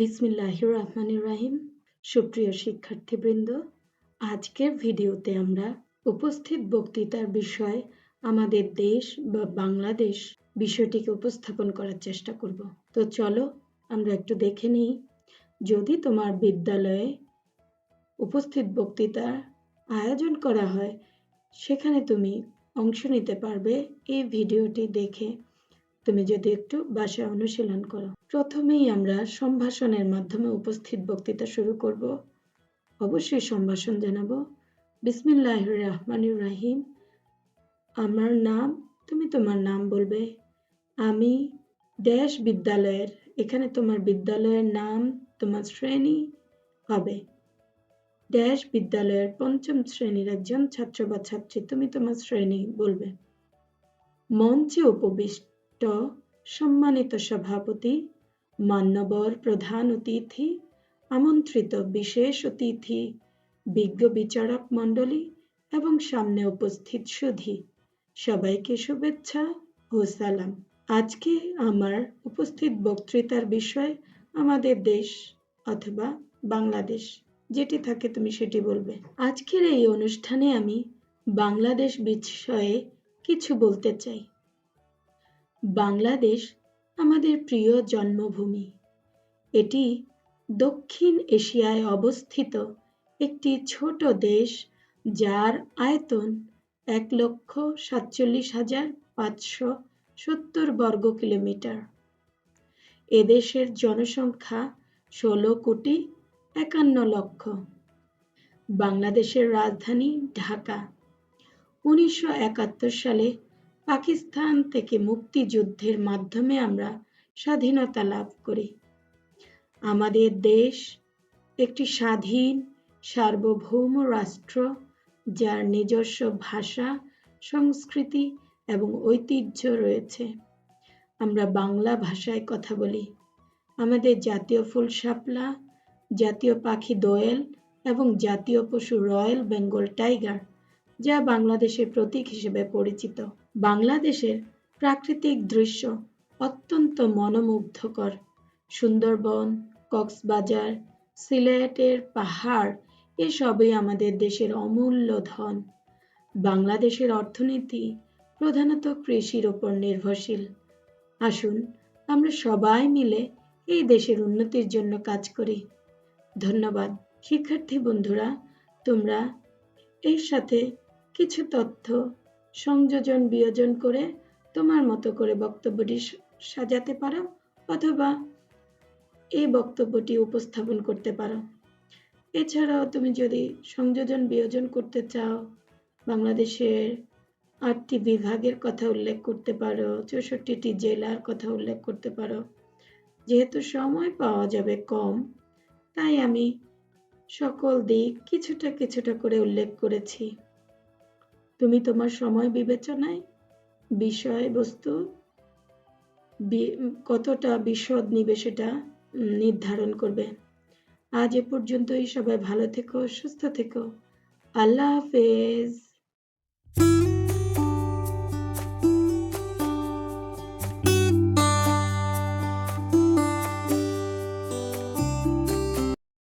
বিসমিল্লাহির রহমানির রাহিম। সুপ্রিয় শিক্ষার্থীবৃন্দ, আজকের ভিডিওতে আমরা উপস্থিত বক্তৃতার বিষয় আমাদের দেশ বা বাংলাদেশ বিষয়টিকে উপস্থাপন করার চেষ্টা করব। তো চলো, আমরা একটু দেখে নিই। যদি তোমার বিদ্যালয়ে উপস্থিত বক্তৃতার আয়োজন করা হয়, সেখানে তুমি অংশ নিতে পারবে। এই ভিডিওটি দেখে তুমি যদি একটু বাসায় অনুশীলন করো। প্রথমেই আমরা সম্ভাষণের মাধ্যমে উপস্থিত বক্তৃতা শুরু করব। অবশ্যই সম্ভাষণ জানাব। বিসমিল্লাহ রহমান রাহিম আমার নাম, তুমি তোমার নাম বলবে। আমি ড্যাশ বিদ্যালয়ের, এখানে তোমার বিদ্যালয়ের নাম, তোমার শ্রেণি হবে। ড্যাশ বিদ্যালয়ের পঞ্চম শ্রেণির একজন ছাত্র বা ছাত্রী, তুমি তোমার শ্রেণি বলবে। মঞ্চে উপবিষ্ট সম্মানিত সভাপতি, মান্যবর প্রধান অতিথি, আমন্ত্রিত বিশেষ অতিথি, বিজ্ঞ বিচারক মণ্ডলী এবং সামনে উপস্থিত সুধী। সবাইকে শুভেচ্ছা ও সালাম। আজকে আমার উপস্থিত বক্তৃতার বিষয় আমাদের দেশ অথবা বাংলাদেশ। যেটি থাকে তুমি সেটি বলবে। আজকের এই অনুষ্ঠানে আমি বাংলাদেশ বিষয়ে কিছু বলতে চাই। বাংলাদেশ আমাদের প্রিয় জন্মভূমি। এটি দক্ষিণ এশিয়ায় অবস্থিত একটি ছোট দেশ যার আয়তন এক লক্ষ সাতচল্লিশ হাজার পাঁচশো সত্তর বর্গ কিলোমিটার। এদেশের জনসংখ্যা ষোলো কোটি একান্ন লক্ষ। বাংলাদেশের রাজধানী ঢাকা। উনিশশো একাত্তর সালে পাকিস্তান থেকে মুক্তিযুদ্ধের মাধ্যমে আমরা স্বাধীনতা লাভ করি। আমাদের দেশ একটি স্বাধীন, সার্বভৌম রাষ্ট্র, যার নিজস্ব ভাষা, সংস্কৃতি এবং ঐতিহ্য রয়েছে। আমরা বাংলা ভাষায় কথা বলি। আমাদের জাতীয় ফুল শাপলা, জাতীয় পাখি দোয়েল এবং জাতীয় পশু রয়্যাল বেঙ্গল টাইগার। যা বাংলাদেশের প্রতীক হিসেবে পরিচিত। বাংলাদেশের প্রাকৃতিক দৃশ্য অত্যন্ত মনোমুগ্ধকর। সুন্দরবন, কক্সবাজার, সিলেটের পাহাড়, এসবই আমাদের দেশের অমূল্য ধন। বাংলাদেশের অর্থনীতি প্রধানত কৃষির ওপর নির্ভরশীল। আসুন, আমরা সবাই মিলে এই দেশের উন্নতির জন্য কাজ করি। ধন্যবাদ, শিক্ষার্থী বন্ধুরা, তোমরা এর সাথে কিছু তথ্য, সংযোজন, বিয়োজন করে তোমার মতো করে বক্তব্যটি সাজাতে পারো অথবা এই বক্তব্যটি উপস্থাপন করতে পারো। এছাড়াও তুমি যদি সংযোজন, বিয়োজন করতে চাও, বাংলাদেশের আটটি বিভাগের কথা উল্লেখ করতে পারো, চৌষট্টিটি জেলার কথা উল্লেখ করতে পারো, যেহেতু সময় পাওয়া যাবে কম, তাই আমি সকল দিক কিছুটা কিছুটা করে উল্লেখ করেছি। তুমি তোমার সময় বিবেচনায় বিষয়বস্তু কতটা বিশদ নিবে সেটা নির্ধারণ করবে। আজ এ পর্যন্তই। সবাই ভালো থেকো, সুস্থ থেকো। আল্লাহ হাফেজ।